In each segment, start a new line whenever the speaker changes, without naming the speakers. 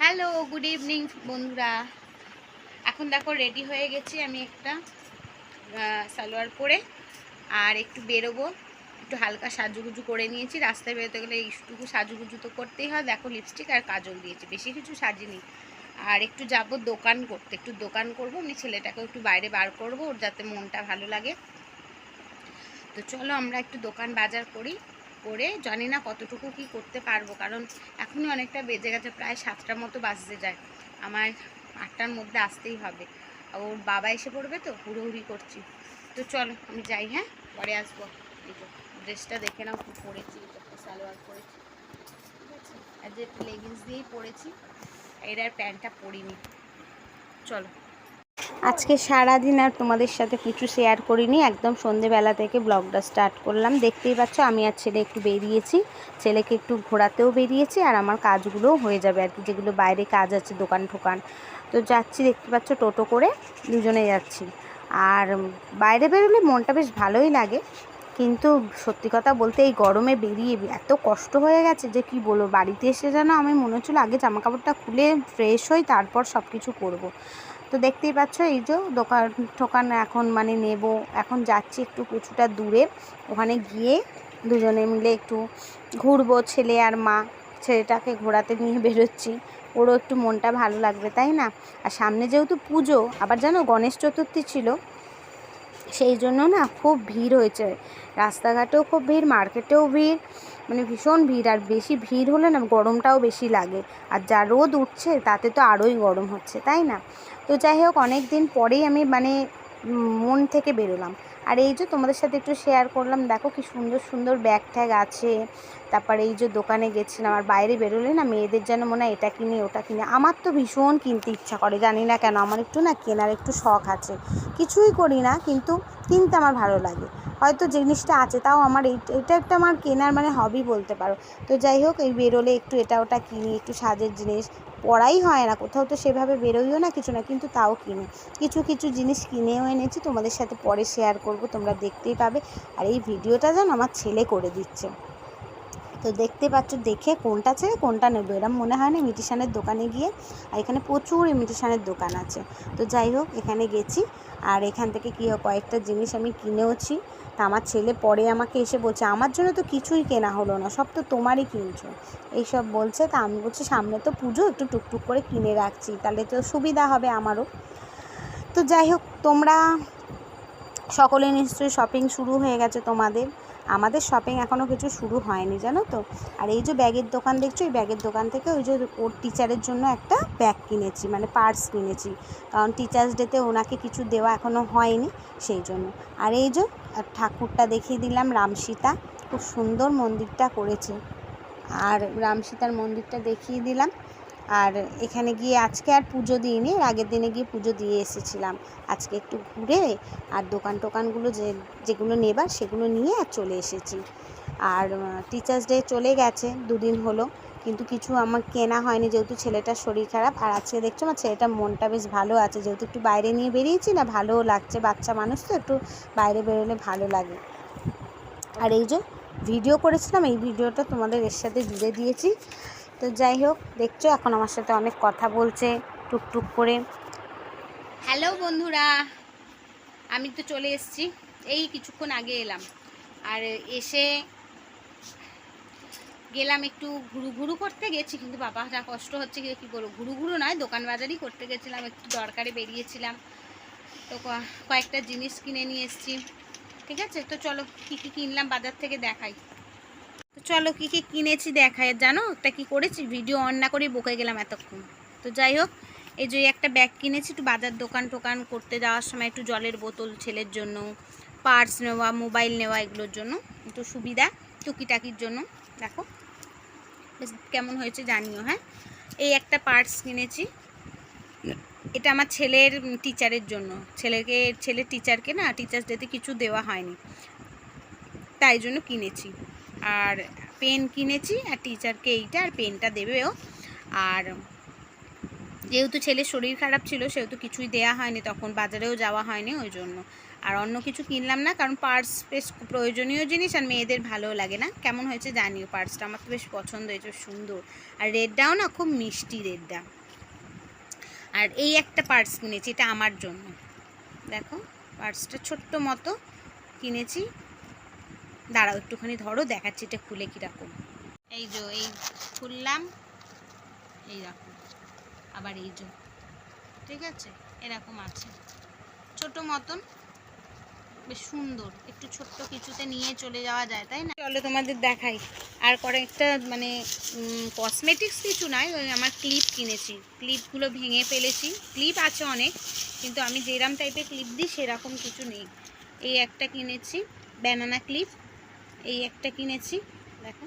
Hello good evening বন্ধুরা। এখন দেখো রেডি হয়ে গেছি আমি একটা সালোয়ার পরে, আর একটু বেরোবো। একটু হালকা সাজুগুজু করে নিয়েছি। রাস্তায় বেরোতে গেলে এইটুকু সাজুগুজু তো করতেই হয়। দেখো লিপস্টিক আর কাজল দিয়েছি, বেশি কিছু সাজিনি। আর একটু যাব দোকান করতে, একটু দোকান করব। আমি ছেলেটাকে একটু বাইরে বার করব, ওর যাতে মনটা ভালো লাগে। তো চলো, আমরা একটু দোকান বাজার করি। করে জানি না কতটুকু কি করতে পারব, কারণ এখনই অনেকটা বেজে গেছে, প্রায় সাতটার মতো বাজতে যায়। আমার আটটার মধ্যে আসতেই হবে। ওর বাবা এসে পড়বে তো, হুড়োহুড়ি করছি। তো চলো, আমি যাই হ্যাঁ? পরে আসব। এই তো ড্রেসটা দেখে নাও কি পরেছি একটা সালোয়ার পরেছি। ঠিক আছে? আর যে লেগিংস দিয়েই পরেছি, এর আর প্যান্টটা পরিনি। চলো। আজকে সারাদিন আর তোমাদের সাথে কিছু শেয়ার করিনি, একদম সন্ধেবেলা থেকে ব্লগটা স্টার্ট করলাম। দেখতেই পাচ্ছ, আমি আর ছেলে একটু বেরিয়েছি, ছেলেকে একটু ঘোরাতেও বেরিয়েছি আর আমার কাজগুলোও হয়ে যাবে আর কি, যেগুলো বাইরে কাজ আছে, দোকান ঠোকান। তো যাচ্ছি, দেখতে পাচ্ছ, টোটো করে দুজনে যাচ্ছি। আর বাইরে বেরোলে মনটা বেশ ভালোই লাগে, কিন্তু সত্যি কথা বলতে এই গরমে বেরিয়ে এত কষ্ট হয়ে গেছে যে কি বলব, বাড়িতে এসে যেন আমি মনে হচ্ছিল আগে জামা কাপড়টা খুলে ফ্রেশ হই, তারপর সব কিছু করব। তো দেখতেই পাচ্ছ এই যে দোকান ঠোকান এখন মানে নেব। এখন যাচ্ছি একটু কিছুটা দূরে। ওখানে গিয়ে দুজনে মিলে একটু ঘুরবো, ছেলে আর মা। ছেলেটাকে ঘোরাতে নিয়ে বেরোচ্ছি। ওরও একটু মনটা ভালো লাগবে, তাই না? আর সামনে যেহেতু পুজো, আবার জানো গণেশ চতুর্থী ছিল, সেই জন্য না খুব ভিড় হয়েছে। রাস্তাঘাটেও খুব ভিড়, মার্কেটেও ভিড়। মানে ভীষণ ভিড়, আর বেশি ভিড় হলে না গরমটাও বেশি লাগে। আর যা রোদ উঠছে, তাতে তো আরোই গরম হচ্ছে, তাই না? তো যাই হোক অনেক দিন পরেই আমি মানে মন থেকে বেরোলাম। আর এই যে তোমাদের সাথে একটু শেয়ার করলাম, দেখো কি সুন্দর সুন্দর ব্যাগ ট্যাগ আছে। তারপরে এই যে দোকানে গেছিলাম, আর বাইরে বেরোলে না মেয়েদের যেন মনে হয় এটা কিনে, ওটা কিনে। আমার তো ভীষণ কিনতে ইচ্ছা করে, জানি না কেন, আমার একটু না কেনার একটু শখ আছে। কিছুই করি না, কিন্তু কিনতে আমার ভালো লাগে। হয়তো জিনিসটা আছে, তাও আমার এটা একটা আমার কেনার মানে হবি বলতে পারো। তো যাই হোক, এই বেরোলে একটু এটা ওটা কিনি, একটু সাজের জিনিস। পড়াই হয় না, কোথাও তো সেভাবে বেরোইও না, কিছু না, কিন্তু তাও কিনি। কিছু কিছু জিনিস কিনেও এনেছি, তোমাদের সাথে পরে শেয়ার করব, তোমরা দেখতেই পাবে। আর এই ভিডিওটা যেন আমার ছেলে করে দিচ্ছে। তো দেখতে পাচ্ছ, দেখে কোনটা ছেড়ে কোনটা নেবে, এরম মনে হয় না ইমিটেশনের দোকানে গিয়ে। আর এখানে প্রচুর ইমিটেশনের দোকান আছে। তো যাই হোক, এখানে গেছি। আর এখান থেকে কী, কয়েকটা জিনিস আমি কিনেওছি। তা আমার ছেলে পরে আমাকে এসে বলছে, আমার জন্য তো কিছুই কেনা হলো না, সব তো তোমারই কিনছো। এইসব বলছে, তা আমি বলছি, সামনে তো পুজো, একটু টুকটুক করে কিনে রাখছি, তাহলে তো সুবিধা হবে আমারও। তো যাই হোক, তোমরা সকলে নিশ্চয়ই শপিং শুরু হয়ে গেছে তোমাদের। আমাদের শপিং এখনও কিছু শুরু হয়নি, জানো তো? আর এই যে ব্যাগের দোকান দেখছ, এই ব্যাগের দোকান থেকে ওই যে ওর টিচারের জন্য একটা ব্যাগ কিনেছি মানে পার্স কিনেছি। কারণ টিচার্স ডেতে ওনাকে কিছু দেওয়া এখনও হয়নি, সেই জন্য। আর এই যে ঠাকুরটা দেখিয়ে দিলাম, রামসীতা। খুব সুন্দর মন্দিরটা করেছে। আর রামসীতার মন্দিরটা দেখিয়ে দিলাম। আর এখানে গিয়ে আজকে আর পুজো দিইনি, এর আগের দিনে গিয়ে পুজো দিয়ে এসেছিলাম। আজকে একটু ঘুরে আর দোকান টোকানগুলো যে, যেগুলো নেবার সেগুলো নিয়ে আর চলে এসেছি। আর টিচার্স ডে চলে গেছে, দুদিন হলো, কিন্তু কিছু আমার কেনা হয়নি, যেহেতু ছেলেটার শরীর খারাপ। আর আজকে দেখছ আমার ছেলেটার মনটা বেশ ভালো আছে, যেহেতু একটু বাইরে নিয়ে বেরিয়েছি না, ভালোও লাগছে, বাচ্চা মানুষ তো, একটু বাইরে বেরোলে ভালো লাগে। আর এই যে ভিডিও করেছিলাম, এই ভিডিওটা তোমাদের এর সাথে জুড়ে দিয়েছি। তো যাই হোক, দেখছ এখন আমার সাথে অনেক কথা বলছে, টুকটুক করে। হ্যালো বন্ধুরা, আমি তো চলে এসেছি। এই কিছুক্ষণ আগে এলাম। আর এসে গেলাম একটু ঘুরু ঘুরু করতে গেছি, কিন্তু বাবাটা কষ্ট হচ্ছে কি, কী বলব? ঘুরু ঘুরু নয়, দোকান বাজারই করতে গেছিলাম, একটু দরকারে বেরিয়েছিলাম। তো কয়েকটা জিনিস কিনে নিয়ে এসেছি। ঠিক আছে? তো চলো, কী কী কিনলাম বাজার থেকে দেখাই। তো চলো কী কী কিনেছি দেখায়, জানো? একটা কী করেছি? ভিডিও অন না করেই বকে গেলাম এতক্ষণ। তো যাই হোক, এই যে একটা ব্যাগ কিনেছি, একটু বাজার দোকান টোকান করতে যাওয়ার সময় একটু জলের বোতল, ছেলের জন্য পার্স নেওয়া মোবাইল নেওয়া এগুলোর জন্য, একটু সুবিধা টুকিটাকির জন্য। দেখো, বেশ কেমন হয়েছে জানিও হ্যাঁ? এই একটা পার্স কিনেছি। এটা আমার ছেলের টিচারের জন্য। ছেলেকে, ছেলের টিচারকে না টিচার্স ডেতে কিছু দেওয়া হয়নি। তাই জন্য কিনেছি। আর পেন কিনেছি, আর টিচারকে এইটা আর পেনটা দেবেও। আর যেহেতু ছেলের শরীর খারাপ ছিল, সেহেতু কিছুই দেয়া হয়নি, তখন বাজারেও যাওয়া হয়নি ওই জন্য। আর অন্য কিছু কিনলাম না, কারণ পার্স বেশ প্রয়োজনীয় জিনিস, আর মেয়েদের ভালোও লাগে না। কেমন হয়েছে জানিও, পার্সটা আমার তো বেশ পছন্দ হয়েছে সুন্দর। আর রেডটাও না খুব মিষ্টি রেডটা। আর এই একটা পার্স কিনেছি, এটা আমার জন্য। দেখো, পার্সটা ছোট্ট মতো কিনেছি। দাঁড়াও, একটুখানি ধরো, দেখাচ্ছি এটা খুলে কীরকম। এই যে, এই খুললাম, এই দেখো, আবার এই যে, ঠিক আছে? এরকম আছে। ছোট মতন, বেশ সুন্দর। একটু ছোট্ট কিছুতে নিয়ে চলে যাওয়া যায়, তাই না? চলো তোমাদের দেখাই। আর কয়েকটা মানে কসমেটিক্স কিছু নয় ওই আমার ক্লিপ কিনেছি। ক্লিপগুলো ভেঙে ফেলেছি। ক্লিপ আছে অনেক, কিন্তু আমি যেরম টাইপের ক্লিপ দিই, সেরকম কিছু নেই। এই একটা কিনেছি ব্যানানা ক্লিপ এই একটা কিনেছি, দেখো,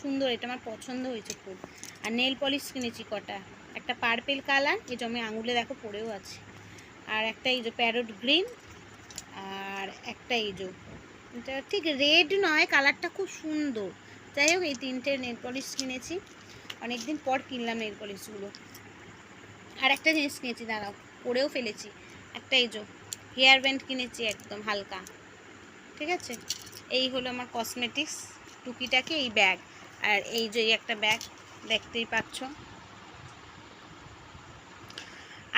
সুন্দর, এটা আমার পছন্দ হয়েছে খুব। আর নেল পলিশ কিনেছি কটা, একটা পার্পেল কালার যে আমি আঙুলে দেখো পরেও আছে। আর একটা এই যে প্যারট গ্রিন আর একটা এই যে, এটা ঠিক রেড নয় কালারটা খুব সুন্দর। যাই হোক, এই তিনটে নেল পলিশ কিনেছি। অনেকদিন পর কিনলাম নেল পলিশগুলো আর একটা জিনিস কিনেছি, দাঁড়াও, পরেও ফেলেছি। একটা এই যে হেয়ার ব্যান্ড কিনেছি একদম হালকা। ঠিক আছে? এই হলো আমার কসমেটিক্স টুকিটাকে, এই ব্যাগ আর এই যে একটা ব্যাগ দেখতেই পাচ্ছ।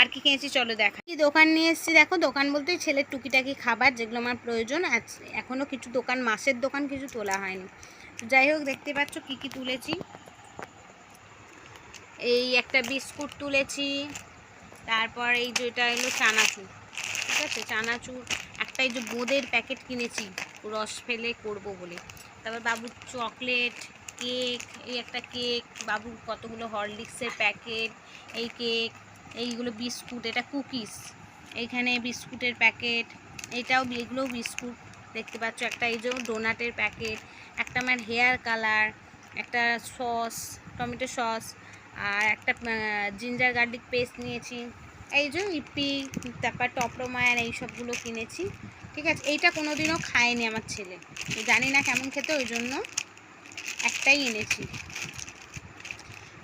আর কি কিনেছি চলো দেখা। কি দোকান নিয়ে এসেছি, দেখো দোকান বলতে ছেলের টুকিটাকি খাবার যেগুলো আমার প্রয়োজন। এখনও কিছু দোকান, মাসের দোকান কিছু তোলা হয়নি। যাই হোক, দেখতে পাচ্ছ কি কি তুলেছি। এই একটা বিস্কুট তুলেছি। তারপর এই যে এটা এলো চানাচুর। ঠিক আছে? চানাচুর, একটা এই যে বোঁদের প্যাকেট কিনেছি। রস ফেলে করব বলে। তারপর বাবুর চকলেট, কেক, এই একটা কেক, বাবুর কতগুলো হরলিক্সের প্যাকেট, এই কেক, এইগুলো বিস্কুট, এটা কুকিজ এইখানে বিস্কুটের প্যাকেট, এটাও এগুলোও বিস্কুট। দেখতে পাচ্ছ একটা এই যে ডোনাটের প্যাকেট, একটা আমার হেয়ার কালার, একটা সস, টমেটো সস, আর একটা জিঞ্জার গার্লিক পেস্ট নিয়েছি। এই যে ইপি, তারপর টপরোমায়ান, এই সবগুলো কিনেছি। ঠিক আছে, এইটা কোনো দিনও খায়নি আমার ছেলে। জানি না কেমন খেতে, ওই জন্য একটাই এনেছি।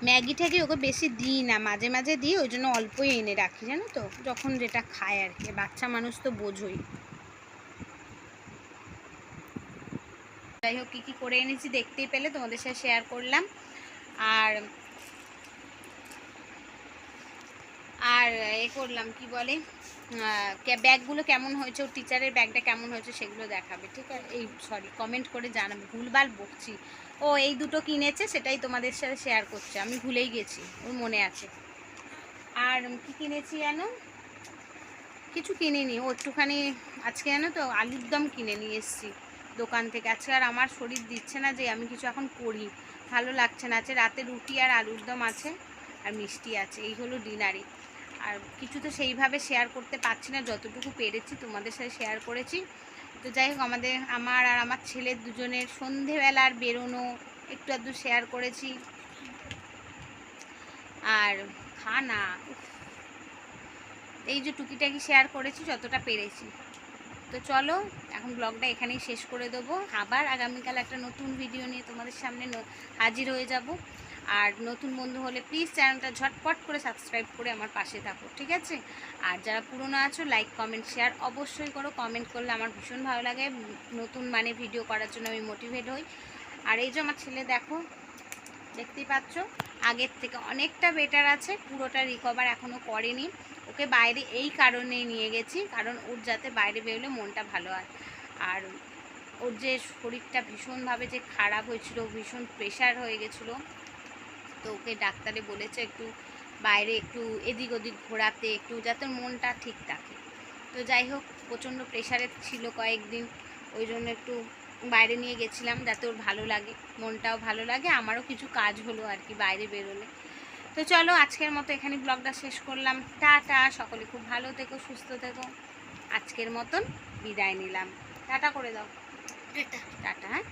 ম্যাগি ট্যাগি ওকে বেশি দিই না, মাঝে মাঝে দিই, ওই জন্য অল্পই এনে রাখি, জানো তো? যখন যেটা খায় আর কি, বাচ্চা মানুষ তো বোঝোই। যাই হোক, কী কী করে এনেছি দেখতেই পেলে, তোমাদের সাথে শেয়ার করলাম। আর আর এ করলাম, কি বলে ব্যাগগুলো কেমন হয়েছে, ওর টিচারের ব্যাগটা কেমন হয়েছে সেগুলো দেখাবে, ঠিক আছে? এই সরি কমেন্ট করে জানাবে, ভুলভাল বকছি। ও, এই দুটো কিনেছে, সেটাই তোমাদের সাথে শেয়ার করছে, আমি ভুলেই গেছি, ওর মনে আছে। আর কি কিনেছি যেন কিছু কিনিনি, ও একটুখানি, আজকে জানো তো, আলুর দম কিনে নিয়ে এসেছি দোকান থেকে। আজকে আর আমার শরীর দিচ্ছে না যে আমি কিছু এখন করি, ভালো লাগছে না। আছে রাতে রুটি আর আলুর দম আছে আর মিষ্টি আছে, এই হলো ডিনারি আর কিছু তো সেইভাবে শেয়ার করতে পারছি না, যতটুকু পেরেছি তোমাদের সাথে শেয়ার করেছি। তো যাই হোক, আমাদের, আমার আর আমার ছেলের দুজনের সন্ধেবেলার বেরোনো একটু আধটু শেয়ার করেছি। আর খানা এই যে টুকিটাকি শেয়ার করেছি, যতটা পেরেছি। তো চলো, এখন ব্লগটা এখানেই শেষ করে দেবো। আবার আগামীকাল একটা নতুন ভিডিও নিয়ে তোমাদের সামনে হাজির হয়ে যাব। আর নতুন বন্ধু হলে প্লিজ চ্যানেলটা ঝটপট করে সাবস্ক্রাইব করে আমার পাশে থাকো, ঠিক আছে? আর যারা পুরনো আছো লাইক কমেন্ট শেয়ার অবশ্যই করো। কমেন্ট করলে আমার ভীষণ ভালো লাগে। নতুন মানে ভিডিও করার জন্য আমি মোটিভেট হই। আর এই যে আমার ছেলে, দেখো, দেখতেই পাচ্ছ, আগের থেকে অনেকটা বেটার আছে। পুরোটা রিকভার এখনও করেনি। ওকে বাইরে এই কারণে নিয়ে গেছি, কারণ ওর যাতে বাইরে বেরোলে মনটা ভালো হয়। আর ওর যে শরীরটা ভীষণভাবে যে খারাপ হয়েছিল, ভীষণ প্রেশার হয়ে গেছিল তো ওকে ডাক্তারে বলেছে একটু বাইরে একটু এদিক ওদিক ঘোরাতে একটু যাতে মনটা ঠিক থাকে। তো যাই হোক প্রচণ্ড প্রেশারে ছিল কয়েকদিন। ওই জন্য একটু বাইরে নিয়ে গেছিলাম যাতে ওর ভালো লাগে মনটাও ভালো লাগে। আমারও কিছু কাজ হলো আর কি বাইরে বেরোলে। তো চলো আজকের মতো এখানে ব্লগটা শেষ করলাম। টাটা সকলে খুব ভালো থেকো সুস্থ থেকো। আজকের মতন বিদায় নিলাম। টাটা করে দাও। টাটা হ্যাঁ।